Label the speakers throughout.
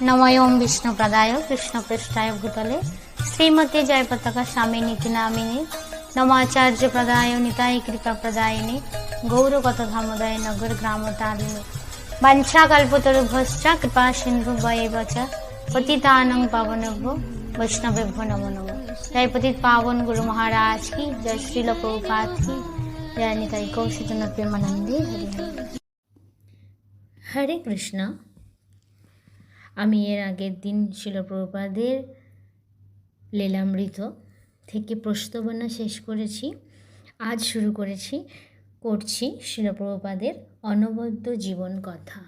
Speaker 1: নময়ম বিষ্ণুপ্রদায় কৃষ্ণপৃষ্ঠায় ভূতলে শ্রীমতী জয় পতাকা স্বামী নীতি নামিনী নমাচার্য প্রদায় নিতাই কৃপা প্রদায়িনী গৌরগত ধামোদয় নগর গ্রাম তারিণী বাঞ্ছা কল্পতরুভশ্চ কৃপা সিন্ধু বয়েব চ পতিতানং পাবনভ্য বৈষ্ণবেভ্য নমো নমো জয় পতিত পাবন গুরু মহারাজ কি জয় শ্রীল প্রভুপাত কি জয় নিতাই কৌশিতন প্রেমানন্দে হরি হরি
Speaker 2: হরে কৃষ্ণ আমি এর আগের দিন শিলপ্রপাদের লীলামৃত থেকে প্রস্তাবনা শেষ করেছি, আজ শুরু করেছি, করছি শিলপ্রপাদের অনবদ্য জীবন কথা।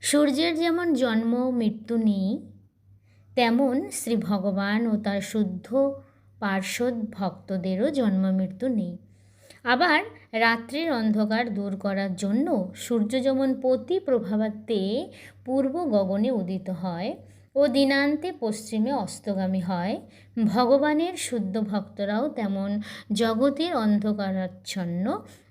Speaker 2: সূর্যের যেমন জন্ম মৃত্যু নেই, তেমন শ্রী ভগবান ও তার শুদ্ধ পার্শ্বদ ভক্তদেরও জন্ম মৃত্যু নেই। আবার রাত্রির অন্ধকার দূর করার জন্য সূর্য যেমন প্রতি প্রভাবাতে পূর্ব গগনে উদিত হয় ও দিনান্তে পশ্চিমে অস্তগামী হয়। ভগবানের শুদ্ধ ভক্তরাও তেমন জগতের অন্ধকারাচ্ছন্ন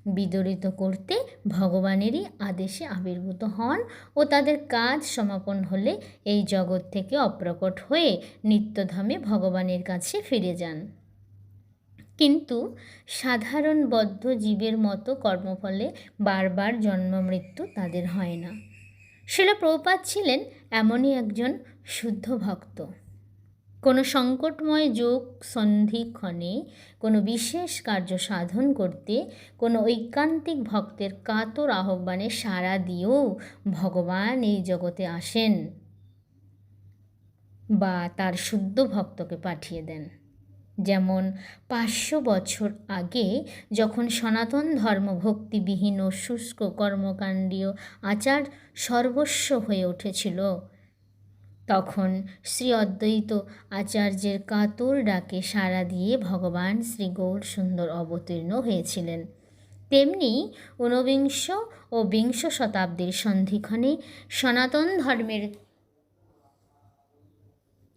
Speaker 2: বিদরিত করতে ভগবানেরই আদেশে আবির্ভূত হন ও তাদের কাজ সমাপন হলে এই জগৎ থেকে অপ্রকট হয়ে নিত্যধামে ভগবানের কাছে ফিরে যান। কিন্তু সাধারণ বদ্ধ জীবের মতো কর্মফলে বারবার জন্ম মৃত্যু তাদের হয় না। শিলা প্রপাত ছিলেন এমনই একজন শুদ্ধ ভক্ত। কোনো সংকটময় যোগ সন্ধিক্ষণে কোনো বিশেষ কার্য সাধন করতে কোনো ঐকান্তিক ভক্তের কাতর আহ্বানে সাড়া দিয়েও ভগবান এই জগতে আসেন বা তার শুদ্ধ ভক্তকে পাঠিয়ে দেন। যেমন পাঁচশো বছর আগে যখন সনাতন ধর্ম ভক্তিবিহীন ও শুষ্ক কর্মকাণ্ডীয় আচার সর্বস্ব হয়ে উঠেছিল, তখন শ্রী অদ্বৈত আচার্যের কাতর ডাকে সাড়া দিয়ে ভগবান শ্রী গৌর সুন্দর অবতীর্ণ হয়েছিলেন। তেমনি ঊনবিংশ ও বিংশ শতাব্দীর সন্ধিক্ষণে সনাতন ধর্মের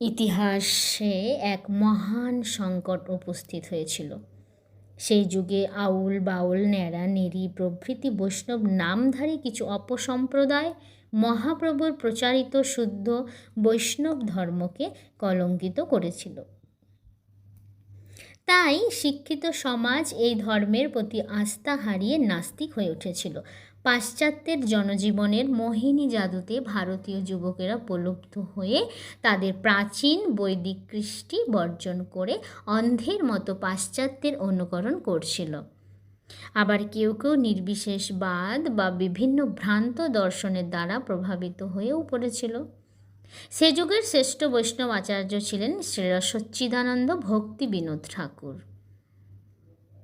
Speaker 2: ইতিহাসে এক মহান সংকট উপস্থিত হয়েছিল। সেই যুগে আউল বাউল, ন্যাড়া, নেড়ি, প্রভৃতি বৈষ্ণব নামধারী কিছু অপসম্প্রদায় মহাপ্রভুর প্রচারিত শুদ্ধ বৈষ্ণব ধর্মকে কলঙ্কিত করেছিল। তাই শিক্ষিত সমাজ এই ধর্মের প্রতি আস্থা হারিয়ে নাস্তিক হয়ে উঠেছিল। পাশ্চাত্যের জনজীবনের মোহিনী জাদুতে ভারতীয় যুবকেরা প্রলুব্ধ হয়ে তাদের প্রাচীন বৈদিক কৃষ্টি বর্জন করে অন্ধের মতো পাশ্চাত্যের অনুকরণ করছিল। আবার কেউ কেউ নির্বিশেষবাদ বা বিভিন্ন ভ্রান্ত দর্শনের দ্বারা প্রভাবিত হয়েও পড়েছিল। সে যুগের শ্রেষ্ঠ বৈষ্ণব আচার্য ছিলেন শ্রীরা সচ্চিদানন্দ ভক্তি বিনোদ ঠাকুর।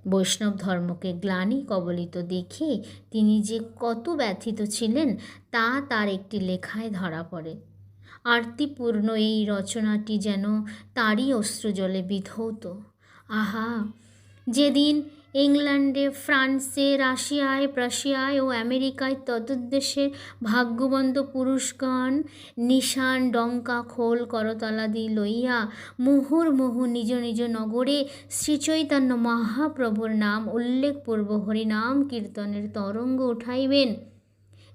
Speaker 2: বৈষ্ণব ধর্মকে গ্লানি কবলিত দেখে তিনি যে কত ব্যথিত ছিলেন, তা তার একটি লেখায় ধরা পড়ে। আরতিপূর্ণ এই রচনাটি যেন তারই অশ্রুজলে বিধৌত। আহা! যেদিন ইংল্যান্ডে, ফ্রান্সে, রাশিয়ায়, প্রাশিয়ায় ও আমেরিকায় তদুদ্দেশ্যে ভাগ্যবন্ত পুরুষগণ নিশান ডঙ্কা খোল করতলাদি লইয়া মুহুর্মুহু নিজ নিজ নগরে শ্রীচৈতন্য মহাপ্রভুর নাম উল্লেখপূর্ব হরিনাম কীর্তনের তরঙ্গ উঠাইবেন।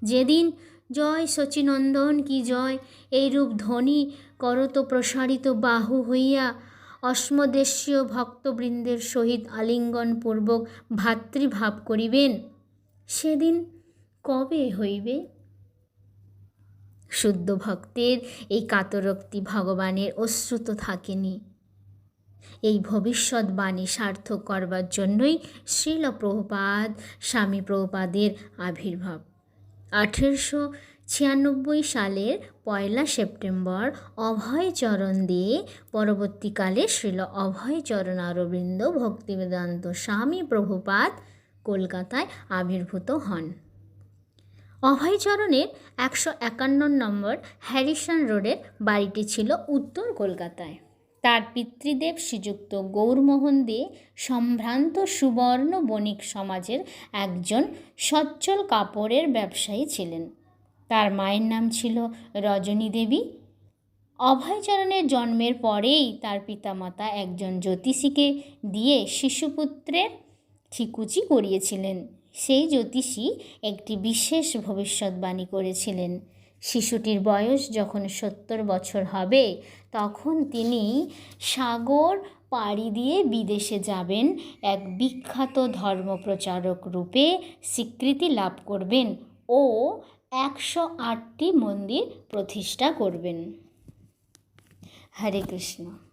Speaker 2: যেদিন জয় সচিনন্দন, কি জয়? এইরূপ ধ্বনি করত প্রসারিত বাহু হইয়া অস্মদেশীয় ভক্তবৃন্দের সহিত আলিঙ্গনপূর্বক ভাতৃভাব করিবেন। সেদিন কবে হইবে? শুদ্ধ ভক্তের এই কাতরোক্তি ভগবানের অশ্রুত থাকেনি। এই ভবিষ্যৎবাণী সার্থক করবার জন্যই শ্রীল প্রভুপাদ স্বামী প্রভুপাদের আবির্ভাব। আঠেরোশো ছিয়ানব্বই সালের পয়লা সেপ্টেম্বর অভয়চরণ দিয়ে পরবর্তীকালে শ্রীল অভয়চরণ অরবিন্দ ভক্তিবেদান্ত স্বামী প্রভুপাত কলকাতায় আবির্ভূত হন। অভয়চরণের একশো একান্ন নম্বর হ্যারিসন রোডের বাড়িটি ছিল উত্তর কলকাতায়। তার পিতৃদেব শ্রীযুক্ত গৌরমোহন দে সম্ভ্রান্ত সুবর্ণ বণিক সমাজের একজন সচ্ছল কাপড়ের ব্যবসায়ী ছিলেন। তার মায়ের নাম ছিল রজনী দেবী। অভয়চরণের জন্মের পরেই তার পিতামাতা একজন জ্যোতিষীকে দিয়ে শিশুপুত্রের ঠিকুচি করিয়েছিলেন। সেই জ্যোতিষী একটি বিশেষ ভবিষ্যৎবাণী করেছিলেন। শিশুটির বয়স যখন সত্তর বছর হবে, তখন তিনি সাগর পাড়ি দিয়ে বিদেশে যাবেন। এক বিখ্যাত ধর্মপ্রচারক রূপে স্বীকৃতি লাভ করবেন ও একশো আটটি মন্দির প্রতিষ্ঠা করবেন। হরে কৃষ্ণ।